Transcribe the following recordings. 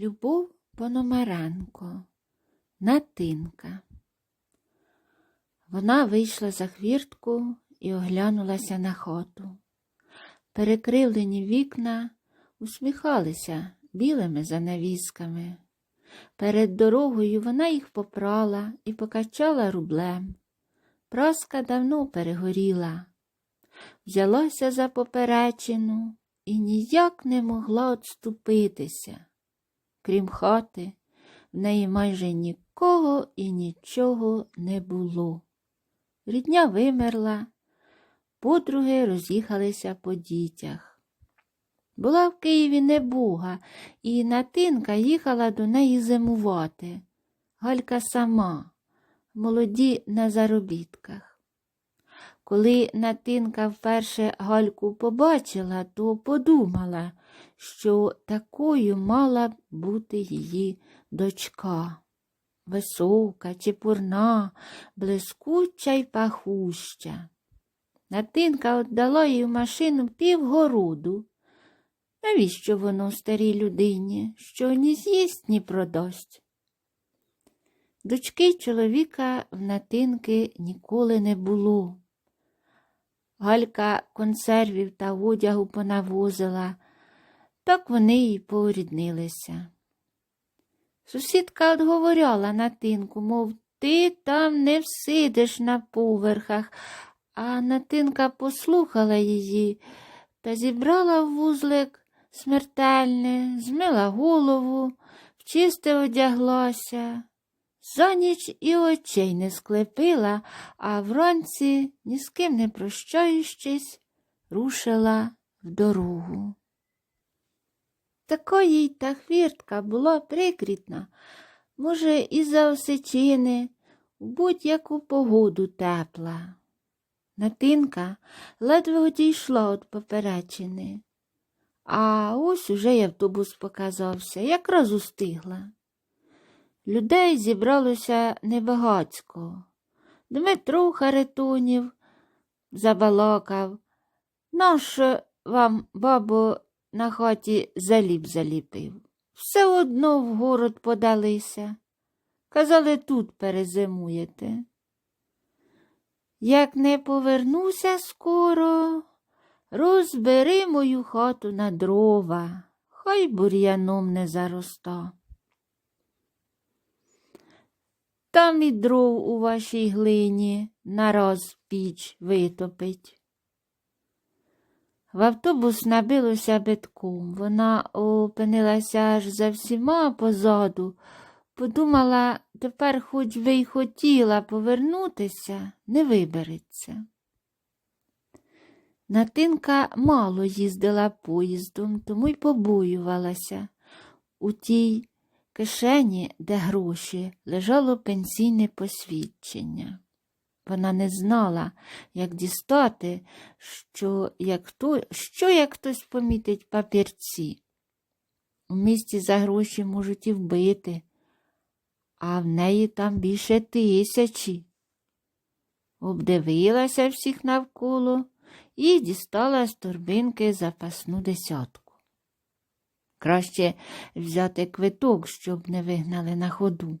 Любов Пономаренко, Натинка. Вона вийшла за хвіртку і оглянулася на хату. Перекривлені вікна усміхалися білими занавісками. Перед дорогою вона їх попрала і покачала рублем. Праска давно перегоріла. Взялася за поперечину і ніяк не могла отступитися. Крім хати, в неї майже нікого і нічого не було. Рідня вимерла, подруги роз'їхалися по дітях. Була в Києві небуга, і Натинка їхала до неї зимувати. Галька сама, молоді на заробітках. Коли Натинка вперше Гальку побачила, то подумала, що такою мала бути її дочка. Висока, чепурна, блискуча й пахуща. Натинка віддала їй в машину півгороду. Навіщо воно старій людині, що ні з'їсть, ні продасть? Дочки чоловіка в натинки ніколи не було. Галька консервів та одягу понавозила, так вони й поріднилися. Сусідка отговоряла Натинку, мов ти там не всидиш на поверхах, а Натинка послухала її та зібрала в вузлик смертельне, змила голову, вчисте одяглася. За ніч і очей не склепила, а вранці, ні з ким не прощаючись, рушила в дорогу. Такої та хвіртка була прикрітна, може, і за осичини, в будь-яку погоду тепла. Натинка ледве одійшла від поперечини, а ось уже й автобус показався, якраз устигла. Людей зібралося небагацько. Дмитро Харитонів забалакав. Нащо вам, бабо, на хаті заліп заліпив? Все одно в город подалися. Казали, тут перезимуєте. Як не повернуся скоро, розбери мою хату на дрова, хай бур'яном не зароста. Там і дров у вашій глині нараз піч витопить. В автобус набилося битком. Вона опинилася аж за всіма позаду, подумала, тепер хоч би й хотіла повернутися, не вибереться. Натинка мало їздила поїздом, тому й побоювалася. У тій кишені, де гроші, лежало пенсійне посвідчення. Вона не знала, як дістати, що як, хто, що як хтось помітить папірці. У місті за гроші можуть і вбити, а в неї там більше тисячі. Обдивилася всіх навколо і дістала з торбинки запасну десятку. Краще взяти квиток, щоб не вигнали на ходу.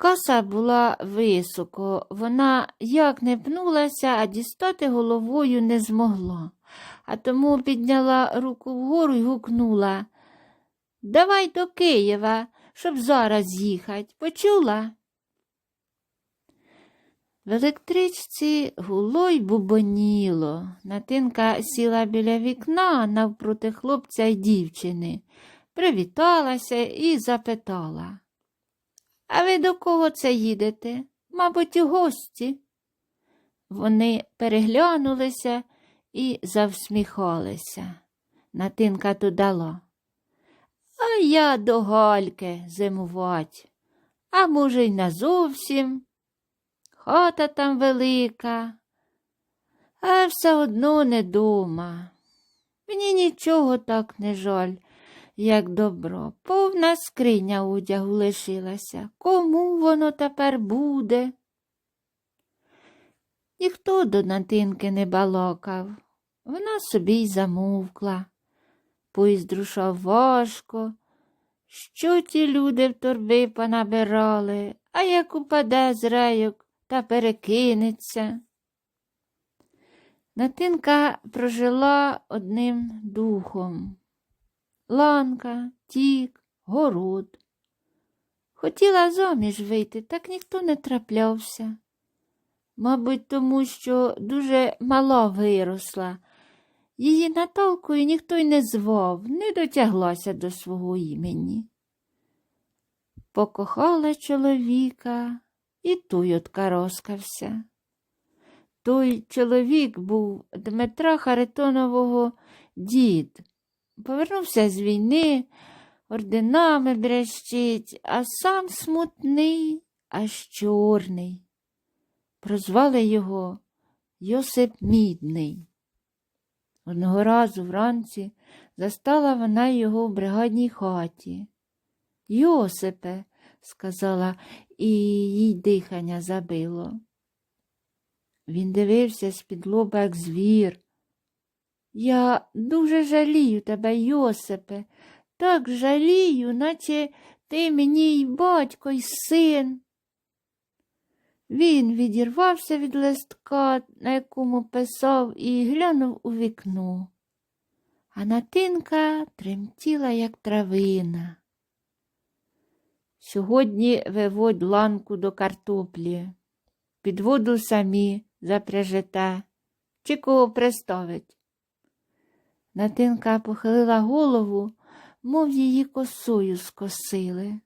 Каса була високо, вона як не пнулася, а дістати головою не змогла, а тому підняла руку вгору і гукнула Давай до Києва, щоб зараз їхати. Почула? В електричці гуло й бубоніло. Натинка сіла біля вікна навпроти хлопця й дівчини, привіталася і запитала. А ви до кого це їдете? Мабуть, у гості. Вони переглянулися і завсміхалися. Натинка додала. А я до Гальки зимувать, а може, й назовсім. Хата там велика, а все одно не дома. Мені нічого так не жаль, як добро. Повна скриня одягу лишилася. Кому воно тепер буде? Ніхто до Натинки не балакав. Вона собі й замовкла. Поїзд рушав важко, що ті люди в торби понабирали, а як упаде з рейок та перекинеться. Натинка прожила одним духом. Ланка, тік, город. Хотіла заміж вийти, так ніхто не траплявся. Мабуть, тому що дуже мала виросла. Її Наталкою ніхто й не звав, не дотяглася до свого імені. Покохала чоловіка, і той откароскався. Той чоловік був Дмитра Харитонового дід. Повернувся з війни, орденами брещить, а сам смутний, аж чорний. Прозвали його Йосип Мідний. Одного разу вранці застала вона його в бригадній хаті. Йосипе, сказала, і їй дихання забило. Він дивився з-під лоба, як звір. Я дуже жалію тебе, Йосипе, так жалію, наче ти мені й батько, й син. Він відірвався від листка, на якому писав, і глянув у вікно. А натинка тремтіла, як травина. Сьогодні виводь ланку до картоплі. Під воду самі запряжете, чи кого приставить. Натинка похилила голову, мов її косою скосили.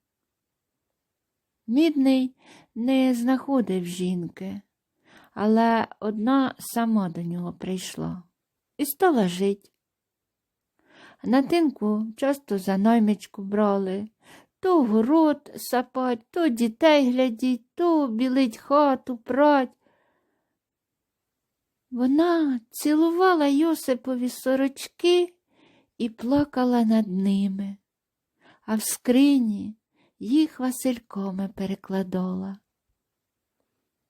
Мідний не знаходив жінки, але одна сама до нього прийшла і стала жить. Натинку часто за наймичку брали, то город сапать, то дітей глядіть, то білить хату, прать. Вона цілувала Йосипові сорочки і плакала над ними, а в скрині їх Васильками перекладала.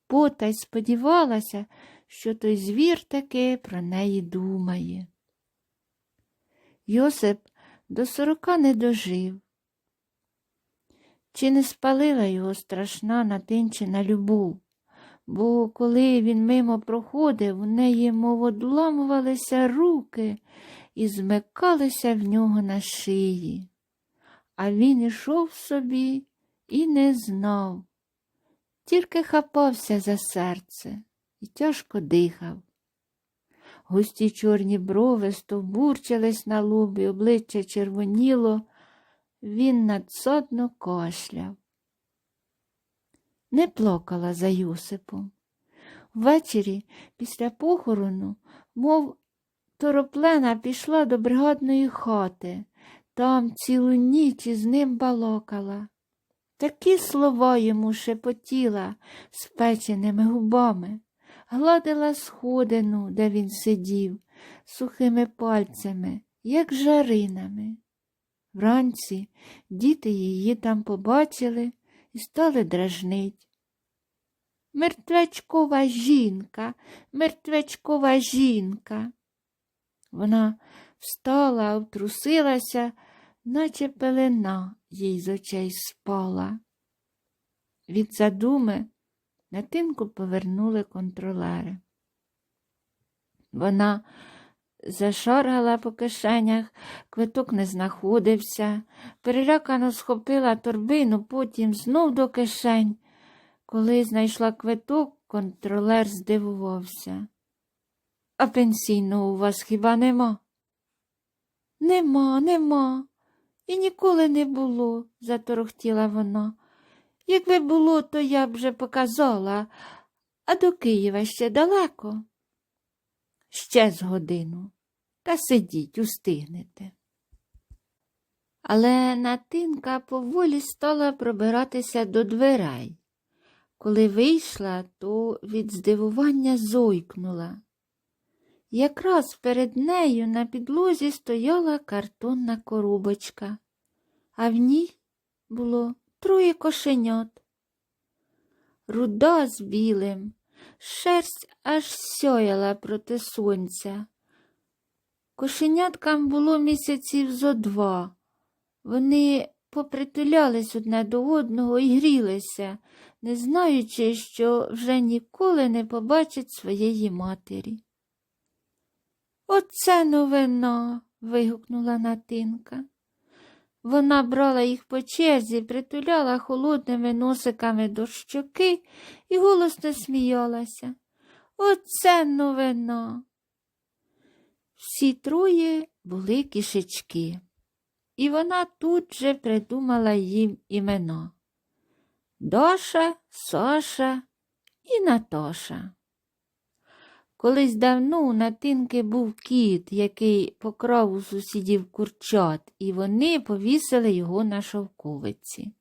Потай сподівалася, що той звір таки про неї думає. Йосип до сорока не дожив. Чи не спалила його страшна натинчена любов? Бо коли він мимо проходив, у неї, мов одламувалися руки і змикалися в нього на шиї. А він ішов собі і не знав, тільки хапався за серце і тяжко дихав. Густі чорні брови стовбурчились на лобі, обличчя червоніло, він надсадно кашляв. Не плакала за Йосипом. Ввечері, після похорону, мов тороплена пішла до бригадної хати, там цілу ніч із ним балокала. Такі слова йому шепотіла спеченими губами, гладила сходину, де він сидів, сухими пальцями, як жаринами. Вранці діти її там побачили і стали дражнить. Мертвечкова жінка, мертвечкова жінка. Вона встала, втрусилася, наче пелена їй з очей спала. Від задуми на тинку повернули контролери. Вона зашаргала по кишенях, квиток не знаходився, перелякано схопила торбину, потім знов до кишень. Коли знайшла квиток, контролер здивувався. А пенсійного у вас хіба нема? Нема, нема. І ніколи не було, заторохтіла вона. Якби було, то я б вже показала, а до Києва ще далеко. Ще з годину. Та сидіть, устигнете. Але Натинка поволі стала пробиратися до дверей. Коли вийшла, то від здивування зойкнула. Якраз перед нею на підлозі стояла картонна коробочка, а в ній було троє кошенят. Руда з білим, шерсть аж сяяла проти сонця. Кошеняткам було місяців зо два. Вони попритулялись одне до одного і грілися, не знаючи, що вже ніколи не побачать своєї матері. Оце новина. вигукнула Натинка. Вона брала їх по черзі, притуляла холодними носиками до щоки і голосно сміялася. Оце новина. Всі троє були кішечки, і вона тут же придумала їм імена Доша, Соша і Натоша. Колись давно у Натинки був кіт, який покрав у сусідів курчат, і вони повісили його на шовковиці.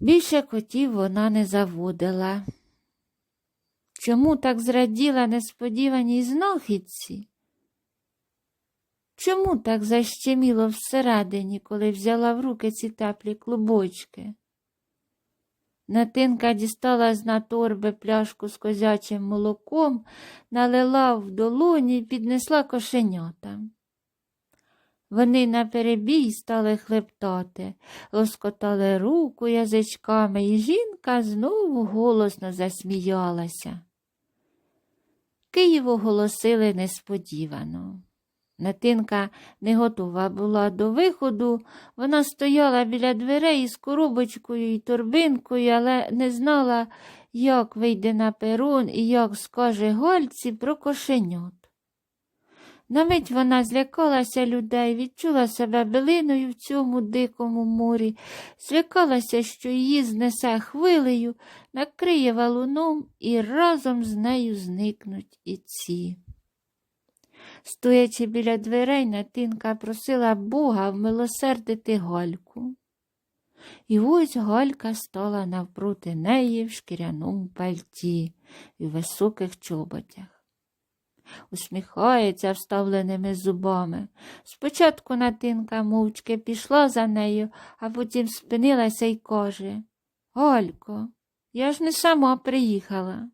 Більше котів вона не заводила. Чому так зраділа несподіваній знахідці? Чому так защеміло всередині, коли взяла в руки ці теплі клубочки? Натинка дістала з на торби пляшку з козячим молоком, налила в долоні і піднесла кошенятам. Вони наперебій стали хлептати, лоскотали руку язичками, і жінка знову голосно засміялася. Київ оголосили несподівано. Натинка не готова була до виходу, вона стояла біля дверей із коробочкою і торбинкою, але не знала, як вийде на перон і як скаже Гальці про кошенят. На мить вона злякалася людей, відчула себе билиною в цьому дикому морі, злякалася, що її знесе хвилею, накриє валуном і разом з нею зникнуть і ці. Стоячи біля дверей, Натинка просила Бога вмилосердити Гальку. І ось Галька стала навпроти неї в шкіряному пальті і в високих чоботях. Усміхається вставленими зубами. Спочатку Натинка мовчки пішла за нею, а потім спинилася і каже Галько, я ж не сама приїхала.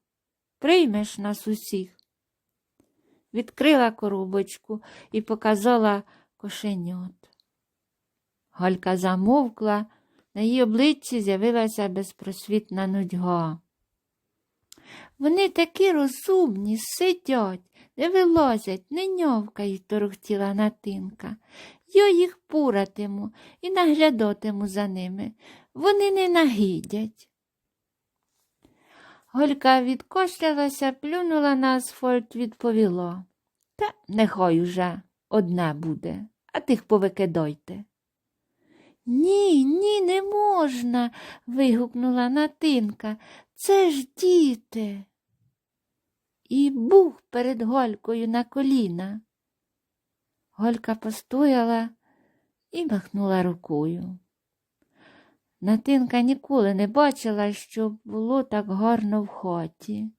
Приймеш нас усіх відкрила коробочку і показала кошенят. Галька замовкла, на її обличчі з'явилася безпросвітна нудьга. Вони такі розумні, сидять, не вилазять, не ньовкають, торохтіла Натинка. Я їх пуратиму і наглядатиму за ними. Вони не нагидять. Голька відкошлялася, плюнула на асфальт, відповіла. Та нехай уже одне буде, а тих повикидайте. Ні, ні, не можна. вигукнула Натинка. Це ж діти. І бух перед Голькою на коліна. Голька постояла і махнула рукою. Натинка ніколи не бачила, щоб було так гарно в хаті,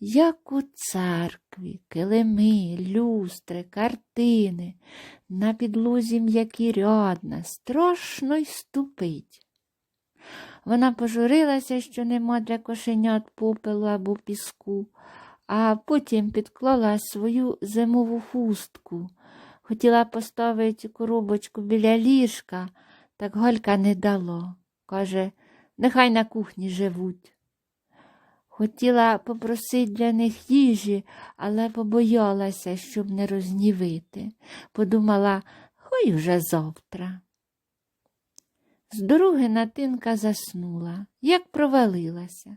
як у церкві, килими, люстри, картини, на підлозі м'які рядна, страшно й ступить. Вона пожурилася, що нема для кошенят попелу або піску, а потім підклала свою зимову хустку. Хотіла поставити коробочку біля ліжка, так Галька не дала. Каже, нехай на кухні живуть. Хотіла попросити для них їжі, але побоялася, щоб не рознівити. Подумала, хай уже завтра. З дороги Натинка заснула, як провалилася.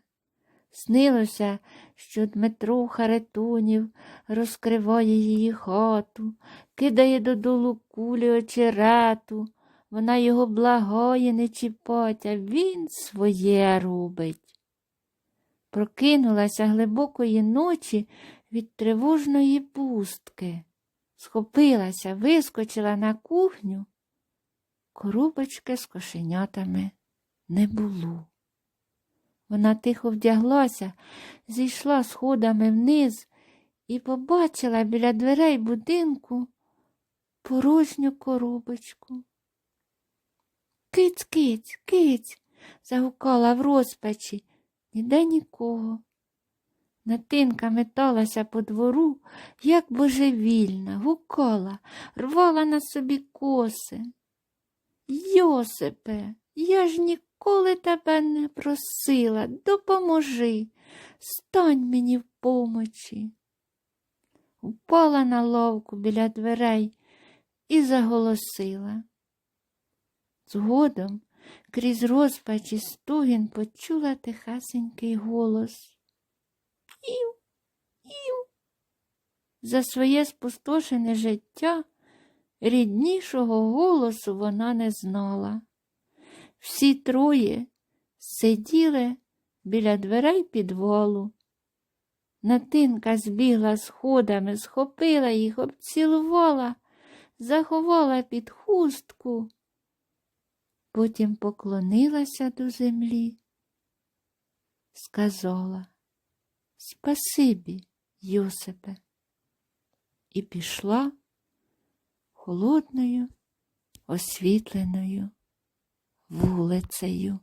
Снилося, що Дмитро Харитонів розкриває її хату, кидає додолу кулі очерету, вона його благає, не чіпать, а він своє робить. Прокинулася глибокої ночі від тривожної пустки, схопилася, вискочила на кухню. Коробочки з кошенятами не було. Вона тихо вдяглася, зійшла сходами вниз і побачила біля дверей будинку порожню коробочку. Киць, киць, киць, загукала в розпачі, ніде нікого. Натинка металася по двору, як божевільна, гукала, рвала на собі коси. Йосипе, я ж ніколи тебе не просила, допоможи, стань мені в помочі. Упала на лавку біля дверей і заголосила. Згодом крізь розпач і стугін почула тихасенький голос. Ів, ів. За своє спустошене життя ріднішого голосу вона не знала. Всі троє сиділи біля дверей підвалу. Натинка збігла сходами, схопила їх, обцілувала, заховала під хустку, потім поклонилася до землі, сказала Спасибі, Йосипе, і пішла холодною, освітленою вулицею.